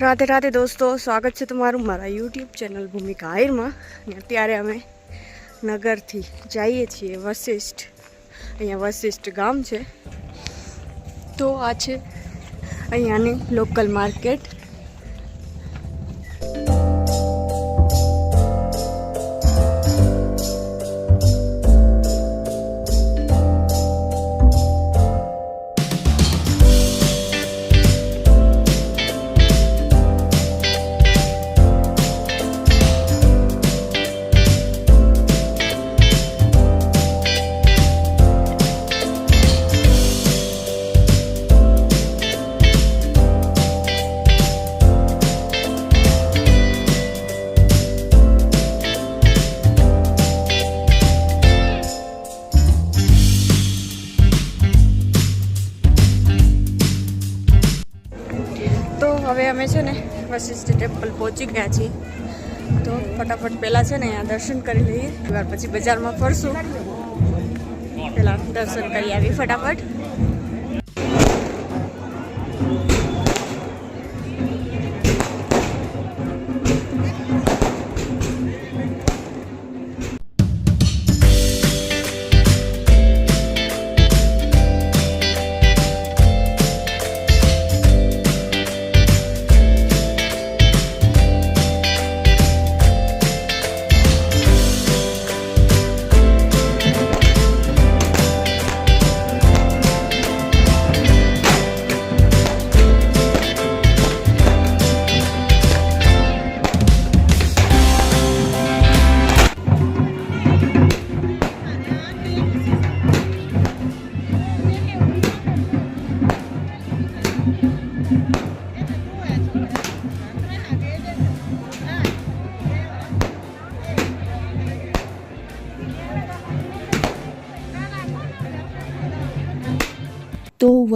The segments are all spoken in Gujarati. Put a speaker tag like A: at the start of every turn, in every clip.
A: રાધે રાધે દોસ્તો, સ્વાગત છે તમારું મારા યુટ્યુબ ચેનલ ભૂમિકા આયરમાં. અને અત્યારે અમે નગરથી જઈએ છીએ, વશિષ્ઠ. અહીંયા વશિષ્ઠ ગામ છે. તો આ છે અહીંયાની લોકલ માર્કેટ હવે અમે છે ને વશિષ્ઠ ટેમ્પલ પહોંચી ગયા છીએ. તો ફટાફટ પહેલાં છે ને અહીંયા દર્શન કરી લઈએ. ત્યાર પછી બજારમાં ફરશું. પહેલાં દર્શન કરી આવી ફટાફટ.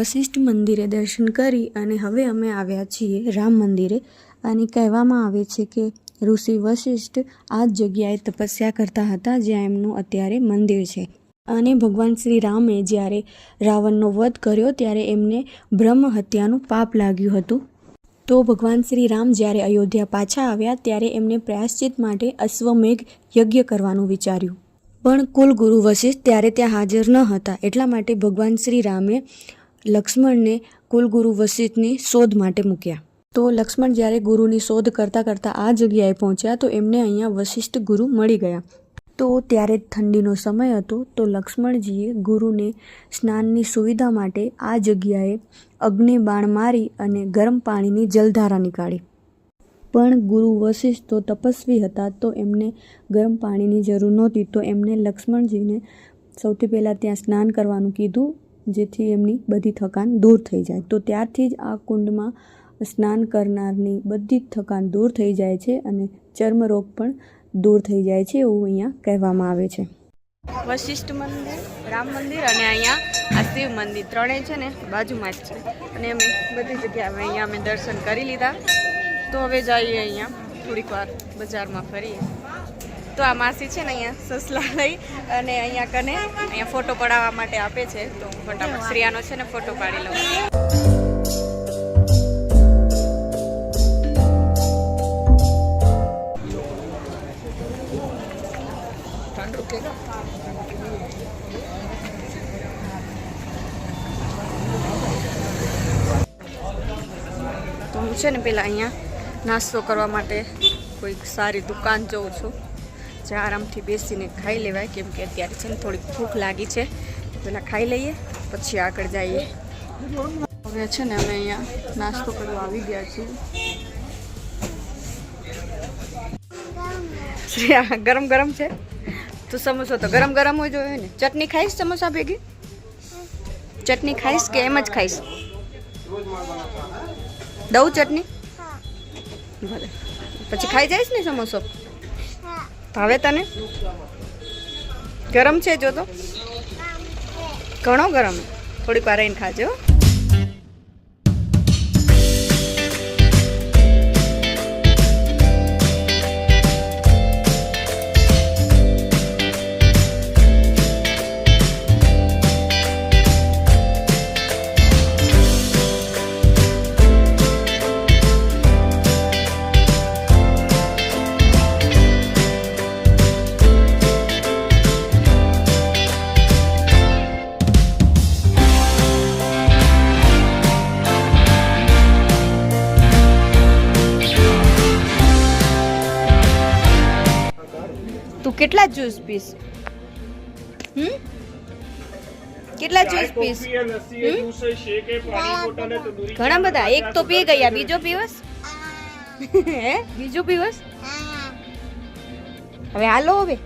A: વશિષ્ઠ મંદિરે દર્શન કરી અને હવે અમે આવ્યા છીએ રામ મંદિરે અને કહેવામાં આવે છે કે ઋષિ વશિષ્ઠ આ જ જગ્યાએ તપસ્યા કરતા હતા જ્યાં એમનું અત્યારે મંદિર છે. અને ભગવાન શ્રી રામે જ્યારે રાવણનો વધ કર્યો ત્યારે એમને બ્રહ્મ હત્યાનું પાપ લાગ્યું હતું. તો ભગવાન શ્રી રામ જ્યારે અયોધ્યા પાછા આવ્યા ત્યારે એમને પ્રાયશ્ચિત માટે અશ્વમેઘ યજ્ઞ કરવાનું વિચાર્યું. પણ કુલગુરુ વશિષ્ઠ ત્યારે ત્યાં હાજર ન હતા, એટલા માટે ભગવાન શ્રી રામે લક્ષ્મણને કુલગુરુ વસિષ્ઠની શોધ માટે મૂક્યા. તો લક્ષ્મણ જ્યારે ગુરુની શોધ કરતાં કરતાં આ જગ્યાએ પહોંચ્યા તો એમને અહીંયા વશિષ્ઠ ગુરુ મળી ગયા. તો ત્યારે ઠંડીનો સમય હતો તો લક્ષ્મણજીએ ગુરુને સ્નાનની સુવિધા માટે આ જગ્યાએ અગ્નિ બાણ મારી અને ગરમ પાણીની જલધારા નીકાળી. પણ ગુરુ વશિષ્ઠ તો તપસ્વી હતા તો એમને ગરમ પાણીની જરૂર નહોતી તો એમને લક્ષ્મણજીને સૌથી પહેલાં ત્યાં સ્નાન કરવાનું કીધું જેથી એમની બધી થકાન દૂર થઈ જાય. તો ત્યારથી જ આ કુંડમાં સ્નાન કરનારની બધી જ થકાન દૂર થઈ જાય છે અને ચર્મરોગ પણ દૂર થઈ જાય છે એવું અહીંયા કહેવામાં આવે છે. વશિષ્ઠ મંદિર, રામ મંદિર અને અહીંયા આ શિવ મંદિર ત્રણેય છે ને બાજુમાં જ છે. અને અમે બધી જગ્યાએ અહીંયા અમે દર્શન કરી લીધા. તો હવે જઈએ અહીંયા થોડીક વાર બજારમાં ફરીએ. તો આ માસી છે ને અહીંયા સસલા લઈ અને અહીંયા કને અહીંયા ફોટો પડાવવા માટે આપે છે. તો હું ફટાફટ શ્રેયાનો છે ને ફોટો પાડી લઉં. તો હું છે ને પેલા અહીંયા નાસ્તો કરવા માટે કોઈક સારી દુકાન જોઉં છું. જે આરામથી બેસીને ખાઈ લેવાય કેમ કે અત્યારે છે ને થોડીક ભૂખ લાગી છે. પહેલાં ખાઈ લઈએ પછી આગળ જઈએ. હવે છે ને અમે અહીંયા નાસ્તો કરવા આવી ગયા છીએ. ગરમ ગરમ છે? તો સમોસો તો ગરમ ગરમ હોય જોઈએ ને. ચટણી ખાઈશ સમોસા ભેગી? ચટણી ખાઈશ કે એમ જ ખાઈશ? દઉં ચટણી? ભલે. પછી ખાઈ જઈશ ને સમોસો? ભાવે તને? ગરમ છે જો તો? ઘણો ગરમ. થોડીક વાર ખાજો જ્યુસ પીસ. હમ? કેટલા જ્યુસ પીસ? ઘણા બધા. એક તો પી ગયા. બીજો પીવસ? હે. બીજો પીવસ? હવે હાલો હવે.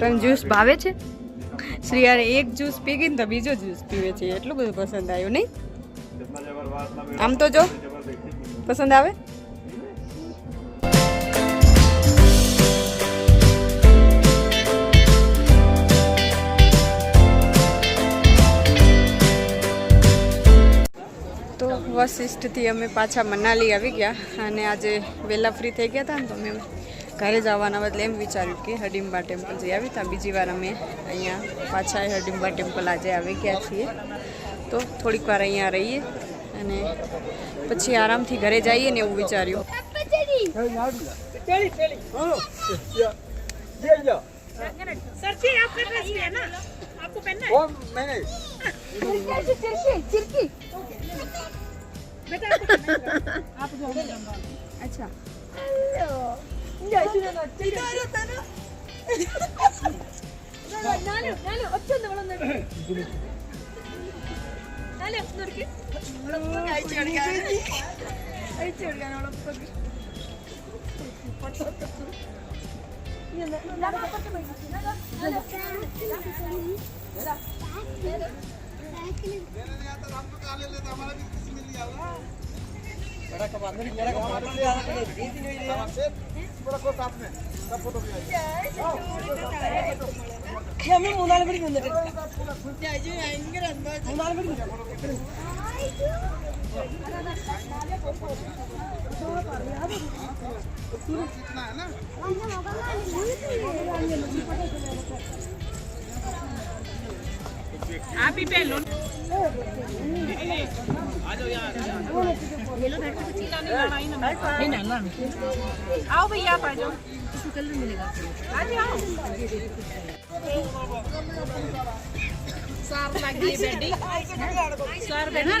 A: તને જ્યુસ ભાવે છે? શ્રીયાને એક જ્યુસ પી ગઈ ને તો બીજો જ્યુસ પીવે છે. એટલું બધું પસંદ આવ્યું નહીં? આમ તો જો. પસંદ આવે? વશિષ્ઠથી અમે પાછા મનાલી આવી ગયા અને આજે વહેલા ફ્રી થઈ ગયા હતા ને તો અમે ઘરે જવાના બદલે એમ વિચાર્યું કે હડિમ્બા ટેમ્પલ જઈ આવી ત્યાં બીજી વાર અમે અહીંયા પાછા હડિમ્બા ટેમ્પલ આજે આવી ગયા છીએ તો થોડીક વાર અહીંયા રહીએ અને પછી આરામથી ઘરે જઈએ ને એવું વિચાર્યું
B: सरची आपका ड्रेस भी है ना आपको पहनना है बेटा आप जाओ अच्छा हेलो ഞാൻ
A: ശരിയാണ്
B: ചിരിയാരത്തന നാലു നാലു ഒറ്റ നിങ്ങളൊന്ന് നാലു
A: നോക്കി. അയച്ചു കൊടുക്കാൻ അയച്ചു കൊടുക്കാൻ അവളൊപ്പം
C: ബാക്കിൽ നമ്മൾ മൂന്നാല് മണിക്ക് വന്നിട്ട് മൂന്നാല് മണിക്ക്
B: आप ही पहलो आओ भैया आप आ जाओ कलर मिलेगा आ जाओ सार लगी बेटी सार बेटा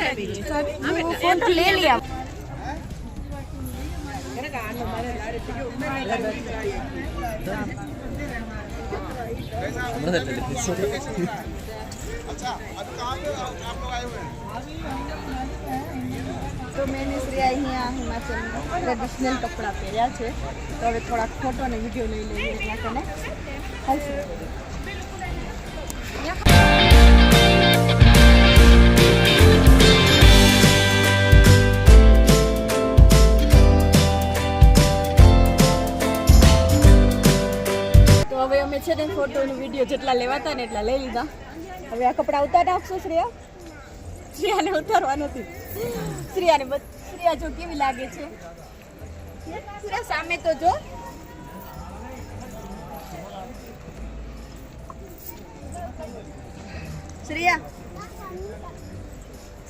B: हाँ बेटा
A: તો મેં ને શ્રેયા અહીંયા હિમાચલમાં ટ્રેડિશનલ કપડાં પહેર્યા છે. તો હવે થોડાક ફોટો અને વીડિયો લઈ લઈએ ત્યાં કને. હાલશે તો હવે અમે છે ને ફોટો વીડિયો જેટલા લેવાતા ને એટલા લઈ લીધા. હવે આ કપડાં ઉતારી આપશો શ્રેયા? શ્રેયાને ઉતારવા નથી. શ્રેયાને શ્રેયા જો કેવી લાગે છે? શ્રેયા, સામે તો જો. શ્રેયા.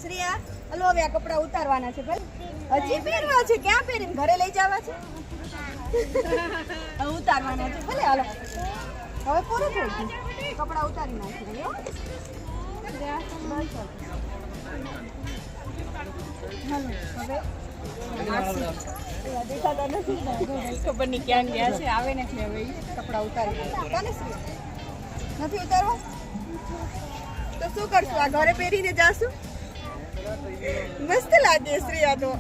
A: શ્રેયા, હલો હવે આ કપડાં ઉતારવાના છે ભાઈ હજી પહેરવા છે? ક્યાં પહેરીને? ઘરે લઈ જવા છે? ઉતારવાના છે. ભલે, હાલો. હવે પૂરું થઈ ગયું. કપડાં ઉતારી નથી ખબર ગયા છે આવે નથી હવે કપડાં ઉતારી નથી ઉતારવા? તો શું કરશું? આ પહેરીને જાશું? મસ્ત લાગે શ્રેયા તો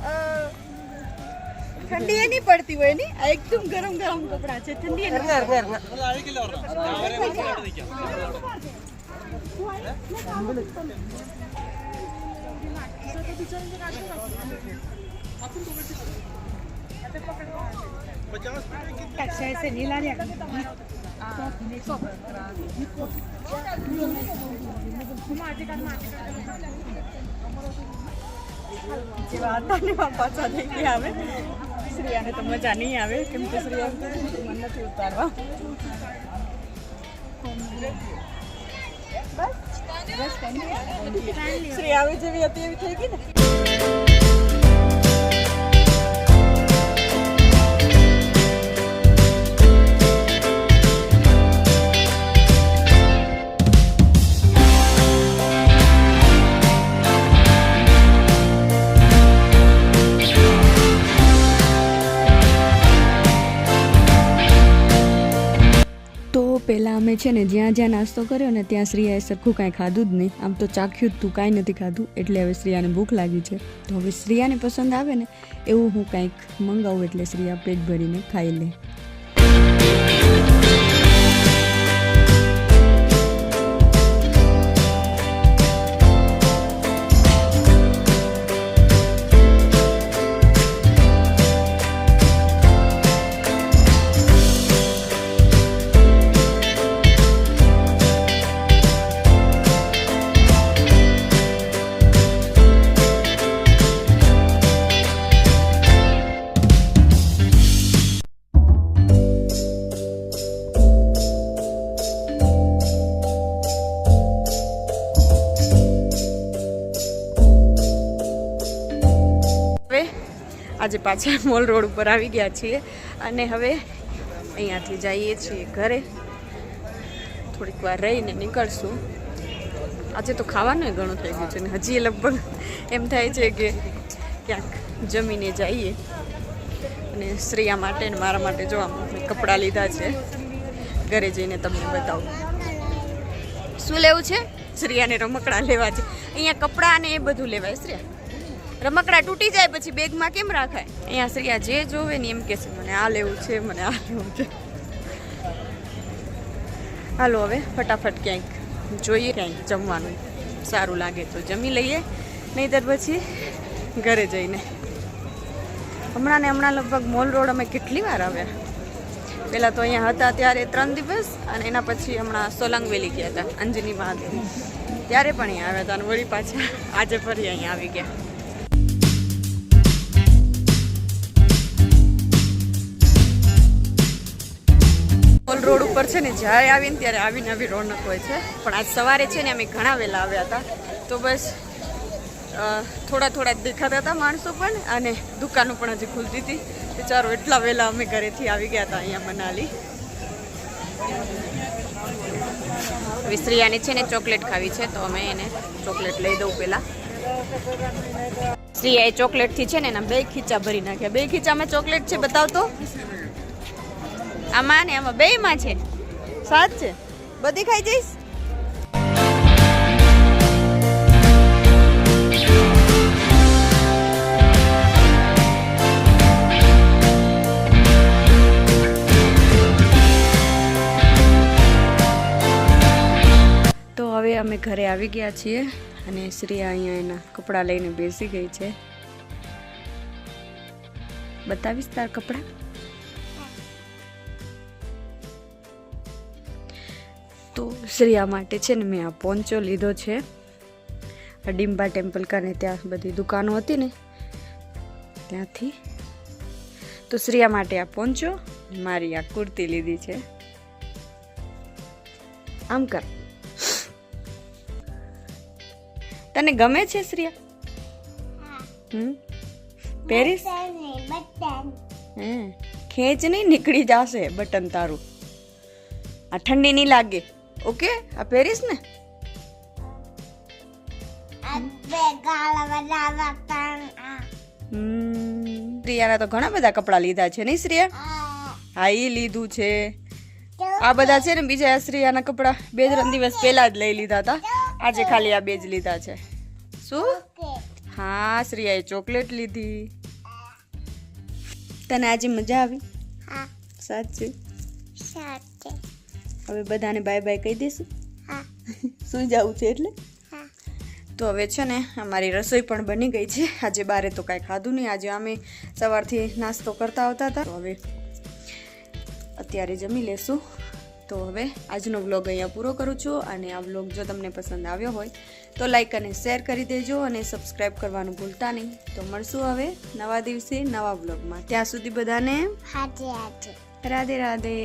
A: ઠંડી એની પડતી હોયની આ એકદમ ગરમ ગરમ કપડા છે. ઠંડી એની. કક્ષાએ
B: છે લીલા રહ્યા
A: જેવા પાછા થઈ ગયા હવે. શ્રેયાને તો મજા નહીં આવે. કેમ કે શ્રેયા મન નથી ઉતારવા. શ્રેયા જેવી હતી એવી થઈ ગઈ ને? છે ને, જ્યાં જ્યાં નાસ્તો કર્યો ને, ત્યાં શ્રીયાએ સરખું કાંઈ ખાધું જ નહીં. આમ તો ચાખ્યું જ તું, કાંઈ નથી ખાધું. એટલે હવે શ્રીયાને ભૂખ લાગી છે. તો હવે શ્રીયાને પસંદ આવે ને, એવું હું કાંઈક મંગાવું એટલે શ્રીયા પેટ ભરીને ખાઈ લે. આજે પાછા મોલ રોડ ઉપર આવી ગયા છીએ અને હવે અહીંયાથી જઈએ છીએ ઘરે. થોડીક વાર રહીને નીકળશું. આજે તો ખાવાનું ઘણું થઈ ગયું છે ને હજી લગભગ એમ થાય છે કે ક્યાંક જમીને જઈએ. અને શ્રેયા માટે ને મારા માટે જો આમ કપડાં લીધા છે. ઘરે જઈને તમને બતાવું. શું લેવું છે? શ્રેયાને રમકડા લેવા છે. અહીંયા કપડાં ને એ બધું લેવાય શ્રેયા રમકડા તૂટી જાય પછી બેગમાં કેમ રાખાય? અહીંયા શ્રીયા જે જોવે ને એમ કહેશે મને આ લેવું છે, મને આ લેવું છે. હાલો હવે, ફટાફટ ક્યાંક જોઈએ, ક્યાંક જમવાનું. સારું લાગે તો જમી લઈએ, નહીંતર પછી ઘરે જઈને. હમણાં ને હમણાં લગભગ મોલ રોડ અમે કેટલી વાર આવ્યા? પહેલાં તો અહીંયા હતા ત્યારે ત્રણ દિવસ અને એના પછી હમણાં સોલંગ વેલી ગયા હતા, અંજની મહાદેવ. ત્યારે પણ અહીંયા આવ્યા હતા અને વળી પાછા આજે ફરી અહીંયા આવી ગયા. ઉપર છે ને જ્યારે આવીને ત્યારે આવીને આવી રોનક હોય છે. પણ આજ સવારે છે ને અમે ઘણા વહેલા આવ્યા હતા. તો બસ થોડા થોડા દેખાતા હતા માણસો પણ અને દુકાનો પણ હજી ખુલતી હતી. વિચારો એટલા વહેલા અમે ઘરેથી આવી ગયા હતા અહીંયા મનાલી. વિશ્રિયાને છે ને ચોકલેટ ખાવી છે, તો અમે એને ચોકલેટ લઈ દઉં પહેલા શ્રીયાએ ચોકલેટથી છે ને એના બે ખીચા ભરી નાખ્યા. બે ખીચામાં ચોકલેટ છે, બતાવતો? આમાં ને આમાં બેયમાં છે. સાત છે? બધી ખાઈ જઈશ? તો હવે અમે ઘરે આવી ગયા છીએ અને શ્રેયા અહીંયા એના કપડાં લઈને બેસી ગઈ છે. બતાવીશ તાર કપડાં? તો શ્રેયા માટે છે ને મેં આ પોન્ચો લીધો છે. આ ડિમ્બા ટેમ્પલ કાને ત્યાં બધી દુકાનો હતી ને ત્યાંથી. તો શ્રેયા માટે આ પોન્ચો મારી આ કુર્તી લીધી છે. આમ કર. તને ગમે છે શ્રેયા? હમ? પેરિસ ખેંચ નહીં નીકળી જશે બટન તારું. આ ઠંડી નહીં લાગે. ઓકે આ પહેરીશ ને? શ્રેયાના તો ઘણા બધા કપડાં લીધા છે નહીં શ્રેયા હા. એ લીધું છે. આ બધા છે ને બીજા શ્રેયાના કપડાં. બે ત્રણ દિવસ પહેલા જ લઈ લીધા હતા. આજે ખાલી આ બે જ લીધા છે. શું? હા શ્રેયાએ ચોકલેટ લીધી. તને આજે મજા આવી? સાચું. હવે બધાને બાય બાય કહી દઈશું. સુઈ જવું છે એટલે? તો હવે છે ને અમારી રસોઈ પણ બની ગઈ છે. આજે બારે તો કાંઈ ખાધું નહીં. આજે અમે સવારથી નાસ્તો કરતા આવતા હતા. તો હવે અત્યારે જમી લેશું. તો હવે આજનો વ્લોગ અહીંયા પૂરો કરું છું અને આ વ્લોગ જો તમને પસંદ આવ્યો હોય તો લાઈક અને શેર કરી દેજો અને સબસ્ક્રાઈબ કરવાનું ભૂલતા નહીં. તો મળશું હવે નવા દિવસે નવા વ્લોગમાં ત્યાં સુધી બધાને રાધે રાધે.